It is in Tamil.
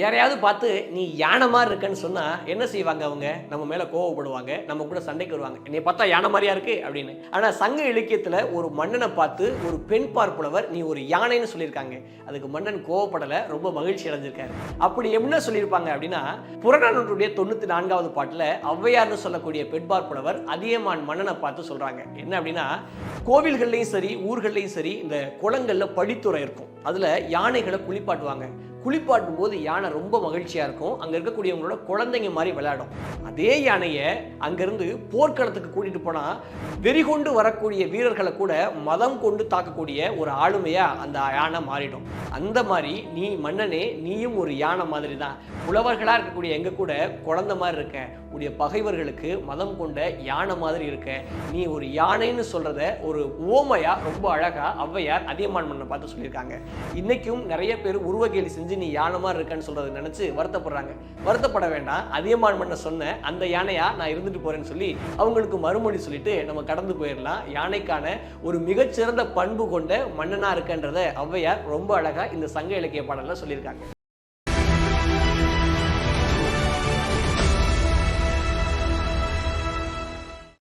யாரையாவது பார்த்து நீ யானை மாதிரி இருக்கன்னு சொன்னால் என்ன செய்வாங்க அவங்க? நம்ம மேலே கோவப்படுவாங்க நம்ம கூட சண்டைக்கு வருவாங்க. நீ பார்த்தா யானை மாதிரியா இருக்கு? அப்படின்னு. ஆனால் சங்க இலக்கியத்தில் ஒரு மன்னனை பார்த்து ஒரு பெண் பார்ப்புலவர் நீ ஒரு யானைன்னு சொல்லியிருக்காங்க. அதுக்கு மன்னன் கோவப்படலை ரொம்ப மகிழ்ச்சி அடைஞ்சிருக்காரு. அப்படி என்ன சொல்லியிருப்பாங்க அப்படின்னா புறநானூற்றுடைய தொண்ணூற்றி நான்காவது பாட்டில் ஔவையார்னு சொல்லக்கூடிய பெண் பார்ப்புலவர் அதியமான் மன்னனை பார்த்து சொல்கிறாங்க என்ன அப்படின்னா கோவில்கள்லையும் சரி ஊர்கள்லையும் சரி இந்த குளங்களில் படித்துறை இருக்கும். அதில் யானைகளை குளிப்பாட்டுவாங்க. குளிப்பாட்டும் போது யானை ரொம்ப மகிழ்ச்சியாக இருக்கும். அங்கே இருக்கக்கூடியவங்களோட குழந்தைங்க மாதிரி விளையாடும். அதே யானையை அங்கிருந்து போர்க்களத்துக்கு கூட்டிகிட்டு போனால் வெறி வெறிகொண்டு வரக்கூடிய வீரர்களை கூட மதம் கொண்டு தாக்கக்கூடிய ஒரு ஆளுமையாக அந்த யானை மாறிடும். அந்த மாதிரி நீ மன்னனே நீயும் ஒரு யானை மாதிரி தான் புலவர்களாக இருக்கக்கூடிய எங்கள் கூட குழந்தை மாதிரி இருக்க. உடைய பகைவர்களுக்கு மதம் கொண்ட யானை மாதிரி இருக்க. நீ ஒரு யானைன்னு சொல்கிறத ஒரு ஓமையாக ரொம்ப அழகாக ஔவையார் அதியமான் மன்னனை பார்த்து சொல்லியிருக்காங்க. இன்றைக்கும் நிறைய பேர் உருவகேலி செஞ்சு நீ யானை மாதிரி இருக்கன்னு சொல்கிறத நினச்சி வருத்தப்படுறாங்க. வருத்தப்பட வேண்டாம். அதியமான் மன்ன சொன்ன அந்த யானையா நான் இருந்துட்டு போறேன்னு சொல்லி அவங்களுக்கு மறுமொழி சொல்லிட்டு நம்ம கடந்து போயிடலாம். யானைக்கான ஒரு மிகச்சிறந்த பண்பு கொண்ட மன்னனா இருக்கன்றத ஔவையார் ரொம்ப அழகா இந்த சங்க இலக்கிய பாடல்ல சொல்லியிருக்காங்க.